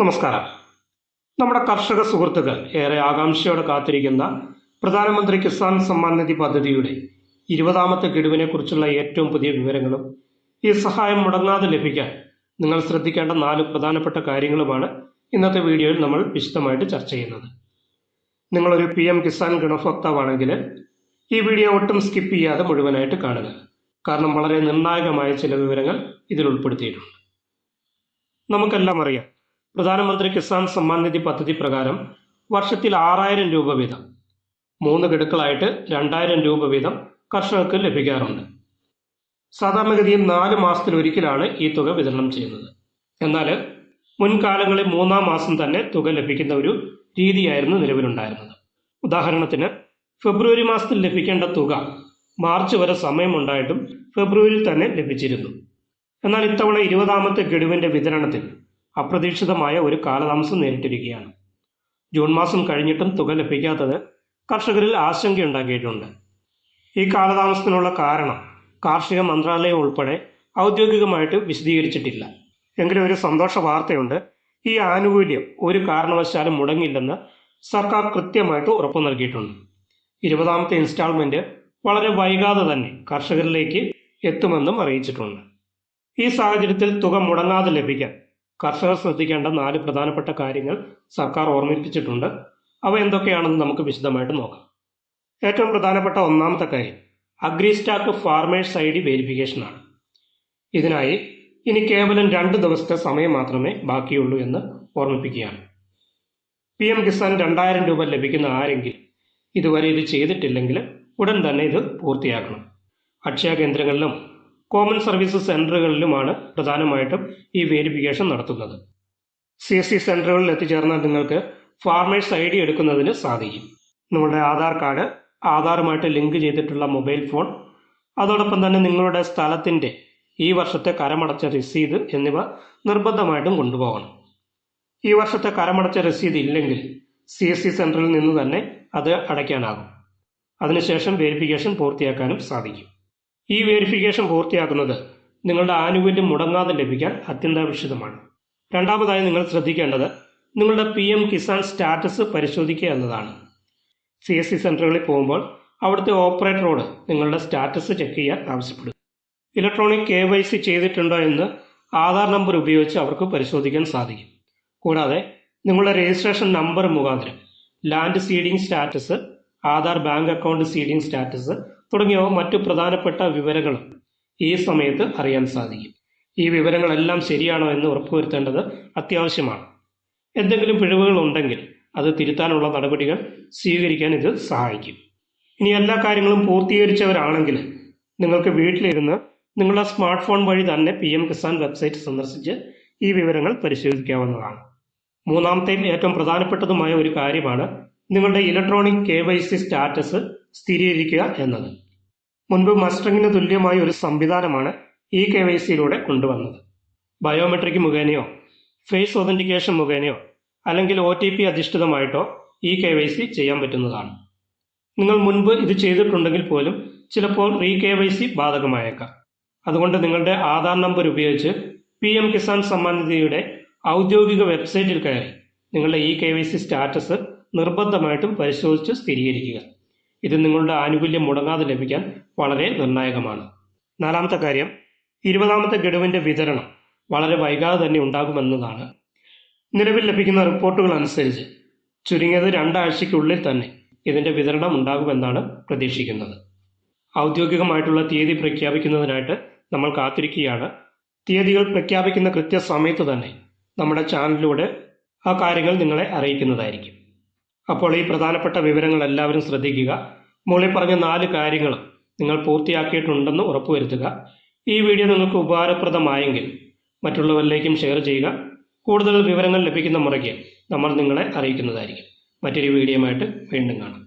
നമസ്കാരം. നമ്മുടെ കർഷക സുഹൃത്തുക്കൾ ഏറെ ആകാംക്ഷയോടെ കാത്തിരിക്കുന്ന പ്രധാനമന്ത്രി കിസാൻ സമ്മാൻ നിധി പദ്ധതിയുടെ ഇരുപതാമത്തെ ഗഡുവിനെ കുറിച്ചുള്ള ഏറ്റവും പുതിയ വിവരങ്ങളും ഈ സഹായം മുടങ്ങാതെ ലഭിക്കാൻ നിങ്ങൾ ശ്രദ്ധിക്കേണ്ട നാല് പ്രധാനപ്പെട്ട കാര്യങ്ങളുമാണ് ഇന്നത്തെ വീഡിയോയിൽ നമ്മൾ വിശദമായിട്ട് ചർച്ച ചെയ്യുന്നത്. നിങ്ങളൊരു പി എം കിസാൻ ഗുണഭോക്താവാണെങ്കിൽ ഈ വീഡിയോ ഒട്ടും സ്കിപ്പ് ചെയ്യാതെ മുഴുവനായിട്ട് കാണുക. കാരണം വളരെ നിർണായകമായ ചില വിവരങ്ങൾ ഇതിൽ ഉൾപ്പെടുത്തിയിട്ടുണ്ട്. നമുക്കെല്ലാം അറിയാം പ്രധാനമന്ത്രി കിസാൻ സമ്മാൻ നിധി പദ്ധതി പ്രകാരം വർഷത്തിൽ ആറായിരം രൂപ വീതം. മൂന്ന് ഗഡുക്കളായിട്ട് രണ്ടായിരം രൂപ വീതം കർഷകർക്ക് ലഭിക്കാറുണ്ട്. സാധാരണഗതിയിൽ നാല് മാസത്തിലൊരിക്കലാണ് ഈ തുക വിതരണം ചെയ്യുന്നത്. എന്നാൽ മുൻകാലങ്ങളിൽ മൂന്നാം മാസം തന്നെ തുക ലഭിക്കുന്ന ഒരു രീതിയായിരുന്നു നിലവിലുണ്ടായിരുന്നത്. ഉദാഹരണത്തിന് ഫെബ്രുവരി മാസത്തിൽ ലഭിക്കേണ്ട തുക മാർച്ച് വരെ സമയമുണ്ടായിട്ടും ഫെബ്രുവരിയിൽ തന്നെ ലഭിച്ചിരുന്നു. എന്നാൽ ഇത്തവണ ഇരുപതാമത്തെ ഗഡുവിന്റെ വിതരണത്തിൽ അപ്രതീക്ഷിതമായ ഒരു കാലതാമസം നേരിട്ടിരിക്കുകയാണ്. ജൂൺ മാസം കഴിഞ്ഞിട്ടും തുക ലഭിക്കാത്തത് കർഷകരിൽ ആശങ്കയുണ്ടാക്കിയിട്ടുണ്ട്. ഈ കാലതാമസത്തിനുള്ള കാരണം കാർഷിക മന്ത്രാലയം ഉൾപ്പെടെ ഔദ്യോഗികമായിട്ട് വിശദീകരിച്ചിട്ടില്ല. എങ്കിലും ഒരു സന്തോഷ വാർത്തയുണ്ട്. ഈ ആനുകൂല്യം ഒരു കാരണവശാലും മുടങ്ങില്ലെന്ന് സർക്കാർ കൃത്യമായിട്ട് ഉറപ്പു നൽകിയിട്ടുണ്ട്. ഇരുപതാമത്തെ ഇൻസ്റ്റാൾമെന്റ് വളരെ വൈകാതെ തന്നെ കർഷകരിലേക്ക് എത്തുമെന്നും അറിയിച്ചിട്ടുണ്ട്. ഈ സാഹചര്യത്തിൽ തുക മുടങ്ങാതെ ലഭിക്കാൻ കർഷകർ ശ്രദ്ധിക്കേണ്ട നാല് പ്രധാനപ്പെട്ട കാര്യങ്ങൾ സർക്കാർ ഓർമ്മിപ്പിച്ചിട്ടുണ്ട്. അവ എന്തൊക്കെയാണെന്ന് നമുക്ക് വിശദമായിട്ട് നോക്കാം. ഏറ്റവും പ്രധാനപ്പെട്ട ഒന്നാമത്തെ കാര്യം അഗ്രിസ്റ്റാക്ക് ഫാർമേഴ്സ് ഐ ഡി വെരിഫിക്കേഷനാണ് ഇതിനായി ഇനി കേവലം രണ്ട് ദിവസത്തെ സമയം മാത്രമേ ബാക്കിയുള്ളൂ എന്ന് ഓർമ്മിപ്പിക്കുകയാണ്. പി എം കിസാൻ രണ്ടായിരം രൂപ ലഭിക്കുന്ന ആരെങ്കിലും ഇതുവരെ ഇത് ചെയ്തിട്ടില്ലെങ്കിൽ ഉടൻ തന്നെ ഇത് പൂർത്തിയാക്കണം. അക്ഷയ കേന്ദ്രങ്ങളിലും കോമൺ സർവീസ് സെന്ററുകളിലുമാണ് പ്രധാനമായിട്ടും ഈ വേരിഫിക്കേഷൻ നടത്തുന്നത്. സി എസ് സി സെന്ററുകളിൽ എത്തിച്ചേർന്നാൽ നിങ്ങൾക്ക് ഫാർമേഴ്സ് ഐ ഡി എടുക്കുന്നതിന് സാധിക്കും. നിങ്ങളുടെ ആധാർ കാർഡ് ആധാറുമായിട്ട് ലിങ്ക് ചെയ്തിട്ടുള്ള മൊബൈൽ ഫോൺ അതോടൊപ്പം തന്നെ നിങ്ങളുടെ സ്ഥലത്തിന്റെ ഈ വർഷത്തെ കരമടച്ച രസീത് എന്നിവ നിർബന്ധമായിട്ടും കൊണ്ടുപോകണം. ഈ വർഷത്തെ കരമടച്ച രസീത് ഇല്ലെങ്കിൽ സി എസ് സി സെന്ററിൽ നിന്ന് തന്നെ അത് അടയ്ക്കാനാകും. അതിനുശേഷം വെരിഫിക്കേഷൻ പൂർത്തിയാക്കാനും സാധിക്കും. ഈ വെരിഫിക്കേഷൻ പൂർത്തിയാക്കുന്നത് നിങ്ങളുടെ ആനുകൂല്യം മുടങ്ങാതെ ലഭിക്കാൻ അത്യന്താപേക്ഷിതമാണ്. രണ്ടാമതായി നിങ്ങൾ ശ്രദ്ധിക്കേണ്ടത് നിങ്ങളുടെ പി എം കിസാൻ സ്റ്റാറ്റസ് പരിശോധിക്കുക എന്നതാണ്. സി എസ് സി സെന്ററുകളിൽ പോകുമ്പോൾ അവിടുത്തെ ഓപ്പറേറ്ററോട് നിങ്ങളുടെ സ്റ്റാറ്റസ് ചെക്ക് ചെയ്യാൻ ആവശ്യപ്പെടും. ഇലക്ട്രോണിക് കെ വൈ സി ചെയ്തിട്ടുണ്ടോ എന്ന് ആധാർ നമ്പർ ഉപയോഗിച്ച് അവർക്ക് പരിശോധിക്കാൻ സാധിക്കും. കൂടാതെ നിങ്ങളുടെ രജിസ്ട്രേഷൻ നമ്പർ മുഖാന്തരം land seeding status Aadhaar bank account seeding status തുടങ്ങിയവ മറ്റു പ്രധാനപ്പെട്ട വിവരങ്ങൾ ഈ സമയത്ത് അറിയാൻ സാധിക്കും. ഈ വിവരങ്ങളെല്ലാം ശരിയാണോ എന്ന് ഉറപ്പുവരുത്തേണ്ടത് അത്യാവശ്യമാണ്. എന്തെങ്കിലും പിഴവുകൾ ഉണ്ടെങ്കിൽ അത് തിരുത്താനുള്ള നടപടികൾ സ്വീകരിക്കാൻ ഇത് സഹായിക്കും. ഇനി എല്ലാ കാര്യങ്ങളും പൂർത്തീകരിച്ചവരാണെങ്കിൽ നിങ്ങൾക്ക് വീട്ടിലിരുന്ന് നിങ്ങളുടെ സ്മാർട്ട് ഫോൺ വഴി തന്നെ പി എം കിസാൻ വെബ്സൈറ്റ് സന്ദർശിച്ച് ഈ വിവരങ്ങൾ പരിശോധിക്കാവുന്നതാണ്. മൂന്നാമത്തെയും ഏറ്റവും പ്രധാനപ്പെട്ടതുമായ ഒരു കാര്യമാണ് നിങ്ങളുടെ electronic K Y C status സ്ഥിരീകരിക്കുക എന്നത്. മുൻപ് മസ്റ്ററിങ്ങിന് തുല്യമായ ഒരു സംവിധാനമാണ് ഈ കെ വൈ സിയിലൂടെ കൊണ്ടുവന്നത്. ബയോമെട്രിക് മുഖേനയോ ഫേസ് ഒതന്റിക്കേഷൻ മുഖേനയോ അല്ലെങ്കിൽ ഒ ടി പി അധിഷ്ഠിതമായിട്ടോ ഈ കെ വൈ സി ചെയ്യാൻ പറ്റുന്നതാണ്. നിങ്ങൾ മുൻപ് ഇത് ചെയ്തിട്ടുണ്ടെങ്കിൽ പോലും ചിലപ്പോൾ റീ കെ വൈ സി ബാധകമായേക്കാം. അതുകൊണ്ട് നിങ്ങളുടെ ആധാർ നമ്പർ ഉപയോഗിച്ച് പി എം കിസാൻ സമ്മാൻ നിധിയുടെ ഔദ്യോഗിക വെബ്സൈറ്റിൽ കയറി നിങ്ങളുടെ E K Y C status നിർബന്ധമായിട്ടും പരിശോധിച്ച് സ്ഥിരീകരിക്കുക. ഇത് നിങ്ങളുടെ ആനുകൂല്യം മുടങ്ങാതെ ലഭിക്കാൻ വളരെ നിർണായകമാണ്. നാലാമത്തെ കാര്യം ഇരുപതാമത്തെ ഗഡുവിന്റെ വിതരണം വളരെ വൈകാതെ തന്നെ ഉണ്ടാകുമെന്നതാണ്. നിലവിൽ ലഭിക്കുന്ന റിപ്പോർട്ടുകൾ അനുസരിച്ച് ചുരുങ്ങിയത് രണ്ടാഴ്ചയ്ക്കുള്ളിൽ തന്നെ ഇതിന്റെ വിതരണം ഉണ്ടാകുമെന്നാണ് പ്രതീക്ഷിക്കുന്നത്. ഔദ്യോഗികമായിട്ടുള്ള തീയതി പ്രഖ്യാപിക്കുന്നതിനായിട്ട് നമ്മൾ കാത്തിരിക്കുകയാണ്. തീയതികൾ പ്രഖ്യാപിക്കുന്ന കൃത്യസമയത്ത് തന്നെ നമ്മുടെ ചാനലിലൂടെ ആ കാര്യങ്ങൾ നിങ്ങളെ അറിയിക്കുന്നതായിരിക്കും. അപ്പോൾ ഈ പ്രധാനപ്പെട്ട വിവരങ്ങൾ എല്ലാവരും ശ്രദ്ധിക്കുക. മുകളിൽ പറഞ്ഞ നാല് കാര്യങ്ങൾ നിങ്ങൾ പൂർത്തിയാക്കിയിട്ടുണ്ടെന്ന് ഉറപ്പുവരുത്തുക. ഈ വീഡിയോ നിങ്ങൾക്ക് ഉപകാരപ്രദമായെങ്കിൽ മറ്റുള്ളവരിലേക്കും ഷെയർ ചെയ്യുക. കൂടുതൽ വിവരങ്ങൾ ലഭിക്കുന്ന മുറയ്ക്ക് നമ്മൾ നിങ്ങളെ അറിയിക്കുന്നതായിരിക്കും. മറ്റൊരു വീഡിയോയുമായിട്ട് വീണ്ടും കാണാം.